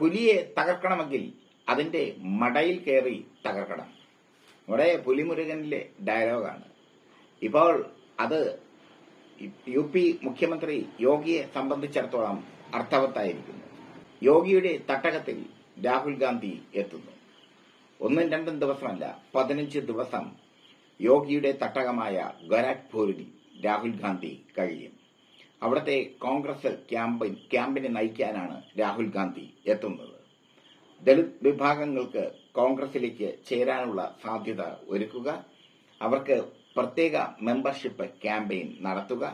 പുലിയെ തകർക്കണമെങ്കിൽ അതിന്റെ മടയിൽ കയറി തകർക്കണം. ഇവിടെ പുലിമുരുകനിലെ ഡയലോഗാണ്. ഇപ്പോൾ അത് യു പി മുഖ്യമന്ത്രി യോഗിയെ സംബന്ധിച്ചിടത്തോളം അർത്ഥവത്തായിരിക്കുന്നു. യോഗിയുടെ തട്ടകത്തിൽ രാഹുൽ ഗാന്ധി എത്തുന്നു. ഒന്നും രണ്ടും ദിവസമല്ല പതിനഞ്ച് ദിവസം യോഗിയുടെ തട്ടകമായ ഗൊരാഖ്പൂരിൽ രാഹുൽ ഗാന്ധി കഴിയും. അവിടുത്തെ കോൺഗ്രസ് ക്യാമ്പിൻ ക്യാമ്പിനെ നയിക്കാനാണ് രാഹുൽ ഗാന്ധി എത്തുന്നത്. ദളിത് വിഭാഗങ്ങൾക്ക് കോൺഗ്രസിലേക്ക് ചേരാനുള്ള സാധ്യത ഒരുക്കുക അവർക്ക് പ്രത്യേക മെമ്പർഷിപ്പ് ക്യാമ്പയിൻ നടത്തുക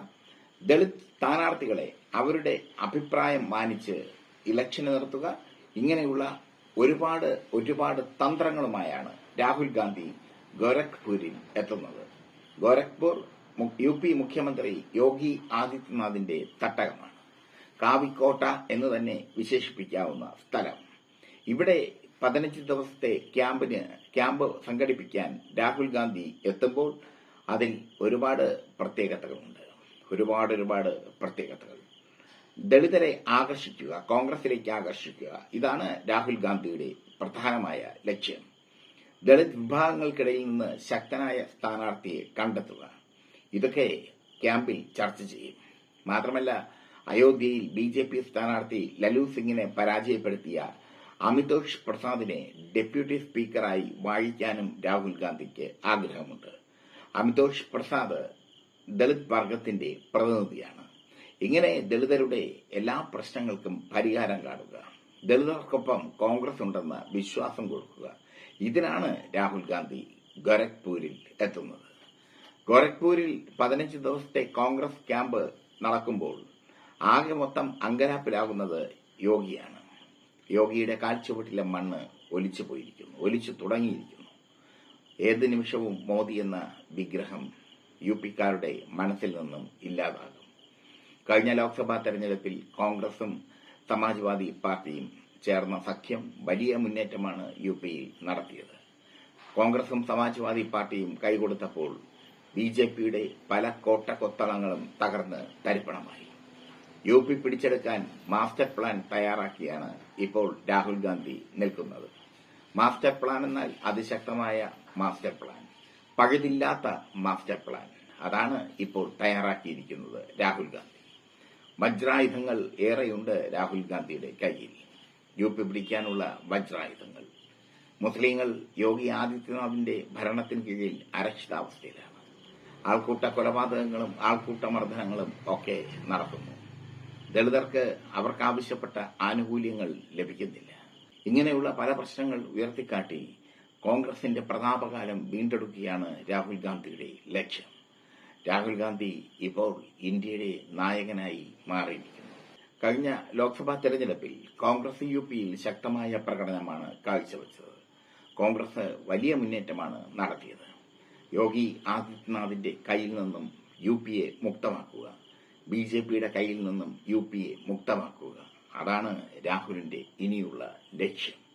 ദളിത് സ്ഥാനാർത്ഥികളെ അവരുടെ അഭിപ്രായം മാനിച്ച് ഇലക്ഷന് നിർത്തുക ഇങ്ങനെയുള്ള ഒരുപാട് ഒരുപാട് തന്ത്രങ്ങളുമായാണ് രാഹുൽ ഗാന്ധി ഗോരഖ്പൂരിൽ എത്തുന്നത്. ഗോരഖ്പൂർ യു പി മുഖ്യമന്ത്രി യോഗി ആദിത്യനാഥിന്റെ തട്ടകമാണ്. കാവിക്കോട്ട എന്ന് തന്നെ വിശേഷിപ്പിക്കാവുന്ന സ്ഥലം. ഇവിടെ പതിനഞ്ച് ദിവസത്തെ ക്യാമ്പിന് ക്യാമ്പ് സംഘടിപ്പിക്കാൻ രാഹുൽ ഗാന്ധി എത്തുമ്പോൾ അതിൽ ഒരുപാട് പ്രത്യേകതകളുണ്ട്. ഒരുപാട് ഒരുപാട് പ്രത്യേകതകൾ. ദളിതരെ ആകർഷിക്കുക കോൺഗ്രസിലേക്ക് ആകർഷിക്കുക ഇതാണ് രാഹുൽ ഗാന്ധിയുടെ പ്രധാനമായ ലക്ഷ്യം. ദളിത് വിഭാഗങ്ങൾക്കിടയിൽ നിന്ന് ശക്തനായ സ്ഥാനാർത്ഥിയെ കണ്ടെത്തുക. ഇതൊക്കെ ക്യാമ്പിൽ ചർച്ച ചെയ്യും. മാത്രമല്ല അയോധ്യയിൽ ബി ജെ പി സ്ഥാനാർത്ഥി ലലു സിംഗിനെ പരാജയപ്പെടുത്തിയ അമിതോഷ് പ്രസാദിനെ ഡെപ്യൂട്ടി സ്പീക്കറായി വാഴിക്കാനും രാഹുൽ ഗാന്ധിക്ക് ആഗ്രഹമുണ്ട്. അമിതോഷ് പ്രസാദ് ദളിത് വർഗത്തിന്റെ പ്രതിനിധിയാണ്. ഇങ്ങനെ ദളിതരുടെ എല്ലാ പ്രശ്നങ്ങൾക്കും പരിഹാരം കാണുക ദളിതർക്കൊപ്പം കോൺഗ്രസ് ഉണ്ടെന്ന് വിശ്വാസം കൊടുക്കുക ഇതിനാണ് രാഹുൽ ഗാന്ധി ഗോരഖ്പൂരിൽ എത്തുന്നത്. ഗോരഖ്പൂരിൽ പതിനഞ്ച് ദിവസത്തെ കോൺഗ്രസ് ക്യാമ്പ് നടക്കുമ്പോൾ ആകെ മൊത്തം അങ്കരാപ്പിലാകുന്നത് യോഗിയാണ്. യോഗിയുടെ കാഴ്ചവട്ടിലെ മണ്ണ് ഒലിച്ചു പോയിരിക്കുന്നു ഒലിച്ചു തുടങ്ങിയിരിക്കുന്നു. ഏത് നിമിഷവും മോദി എന്ന വിഗ്രഹം യു പിക്കാരുടെ മനസ്സിൽ നിന്നും ഇല്ലാതാകും. കഴിഞ്ഞ ലോക്സഭാ തെരഞ്ഞെടുപ്പിൽ കോൺഗ്രസും സമാജ്വാദി പാർട്ടിയും ചേർന്ന സഖ്യം വലിയ മുന്നേറ്റമാണ് യു പിയിൽ നടത്തിയത്. കോൺഗ്രസും സമാജ്വാദി പാർട്ടിയും കൈകൊടുത്തപ്പോൾ ബി ജെ പിയുടെ പല കോട്ട കൊത്തളങ്ങളും തകർന്ന് തരിപ്പണമായി. യു പി പിടിച്ചെടുക്കാൻ മാസ്റ്റർ പ്ലാൻ തയ്യാറാക്കിയാണ് ഇപ്പോൾ രാഹുൽ ഗാന്ധി നിൽക്കുന്നത്. മാസ്റ്റർ പ്ലാൻ എന്നാൽ അതിശക്തമായ മാസ്റ്റർ പ്ലാൻ. പഴുതില്ലാത്ത മാസ്റ്റർ പ്ലാൻ. അതാണ് ഇപ്പോൾ തയ്യാറാക്കിയിരിക്കുന്നത് രാഹുൽ ഗാന്ധി. വജ്രായുധങ്ങൾ ഏറെയുണ്ട് രാഹുൽ ഗാന്ധിയുടെ കയ്യിൽ. യു പി പിടിക്കാനുള്ള വജ്രായുധങ്ങൾ. മുസ്ലിങ്ങൾ യോഗി ആദിത്യനാഥിന്റെ ഭരണത്തിന് കീഴിൽ അരക്ഷിതാവസ്ഥയിലാണ്. ആൾക്കൂട്ട കൊലപാതകങ്ങളും ആൾക്കൂട്ട മർദ്ദനങ്ങളും ഒക്കെ നടക്കുന്നു. ദളിതർക്ക് അവർക്കാവശ്യപ്പെട്ട ആനുകൂല്യങ്ങൾ ലഭിക്കുന്നില്ല. ഇങ്ങനെയുള്ള പല പ്രശ്നങ്ങൾ ഉയർത്തിക്കാട്ടി കോൺഗ്രസിന്റെ പ്രതാപകാലം വീണ്ടെടുക്കുകയാണ് രാഹുൽ ഗാന്ധിയുടെ ലക്ഷ്യം. രാഹുൽ ഗാന്ധി ഇപ്പോൾ ഇന്ത്യയുടെ നായകനായി മാറിയിരിക്കുന്നു. കഴിഞ്ഞ ലോക്സഭാ തെരഞ്ഞെടുപ്പിൽ കോൺഗ്രസ് യു പിയിൽ ശക്തമായ പ്രകടനമാണ് കാഴ്ചവെച്ചത്. കോൺഗ്രസ് വലിയ മുന്നേറ്റമാണ് നടത്തിയത്. യോഗി ആദിത്യനാഥിന്റെ കയ്യിൽ നിന്നും യു പി എ മുക്തമാക്കുക. ബി ജെ പിയുടെ കയ്യിൽ നിന്നും യു പി എ മുക്തമാക്കുക. അതാണ് രാഹുലിന്റെ ഇനിയുള്ള ലക്ഷ്യം.